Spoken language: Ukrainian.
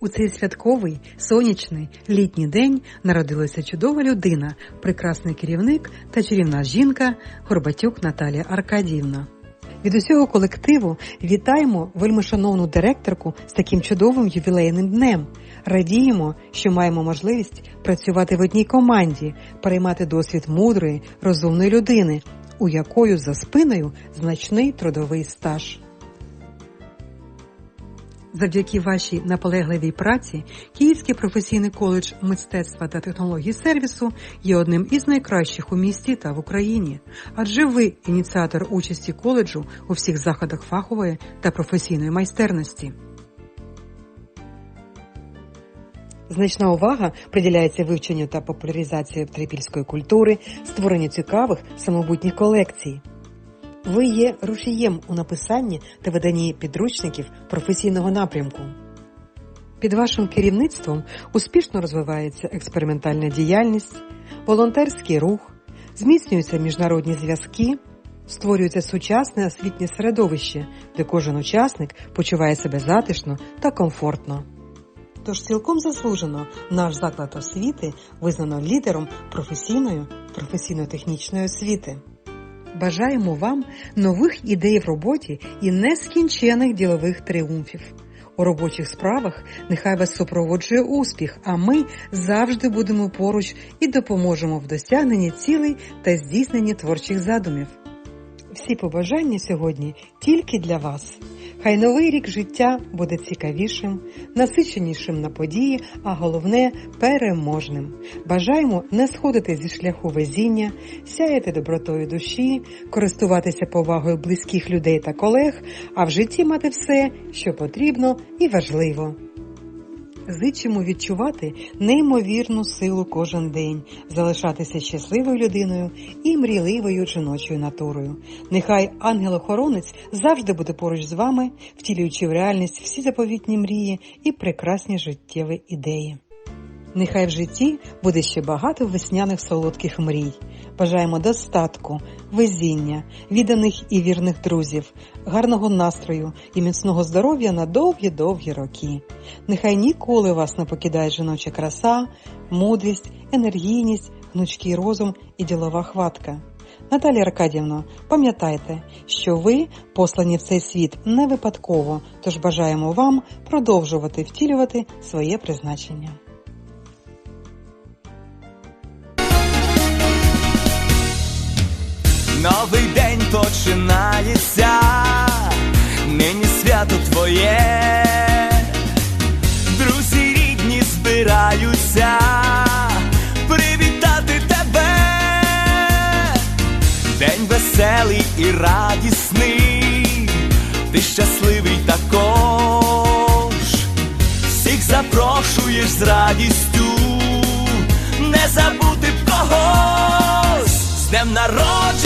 У цей святковий сонячний літній день народилася чудова людина, прекрасний керівник та чарівна жінка Горбатюк Наталія Аркадіївна. Від усього колективу вітаємо вельмишановну директорку з таким чудовим ювілейним днем. Радіємо, що маємо можливість працювати в одній команді, переймати досвід мудрої, розумної людини, у якою за спиною значний трудовий стаж. Завдяки вашій наполегливій праці Київський професійний коледж мистецтва та технологій сервісу є одним із найкращих у місті та в Україні, адже ви ініціатор участі коледжу у всіх заходах фахової та професійної майстерності. Значна увага приділяється вивченню та популяризації трипільської культури, створенню цікавих самобутніх колекцій. Ви є рушієм у написанні та виданні підручників професійного напрямку. Під вашим керівництвом успішно розвивається експериментальна діяльність, волонтерський рух, зміцнюються міжнародні зв'язки, створюється сучасне освітнє середовище, де кожен учасник почуває себе затишно та комфортно. Тож цілком заслужено наш заклад освіти визнано лідером професійної професійно-технічної освіти. Бажаємо вам нових ідей в роботі і нескінчених ділових тріумфів. У робочих справах нехай вас супроводжує успіх, а ми завжди будемо поруч і допоможемо в досягненні цілей та здійсненні творчих задумів. Всі побажання сьогодні тільки для вас. Хай новий рік життя буде цікавішим, насиченішим на події, а головне переможним. Бажаємо не сходити зі шляху везіння, сяяти добротою душі, користуватися повагою близьких людей та колег, а в житті мати все, що потрібно і важливо. Зичимо відчувати неймовірну силу кожен день, залишатися щасливою людиною і мрійливою жіночою натурою. Нехай ангел-охоронець завжди буде поруч з вами, втілюючи в реальність всі заповітні мрії і прекрасні життєві ідеї. Нехай в житті буде ще багато весняних солодких мрій. Бажаємо достатку, везіння, відданих і вірних друзів, гарного настрою і міцного здоров'я на довгі-довгі роки. Нехай ніколи вас не покидає жіноча краса, мудрість, енергійність, гнучкий розум і ділова хватка. Наталія Аркадівна, пам'ятайте, що ви послані в цей світ не випадково, тож бажаємо вам продовжувати втілювати своє призначення. Новий день починається, нині свято твоє, друзі рідні збираються привітати тебе, день веселий і радісний, ти щасливий також, всіх запрошуєш з радістю, не забути когось. З днем народження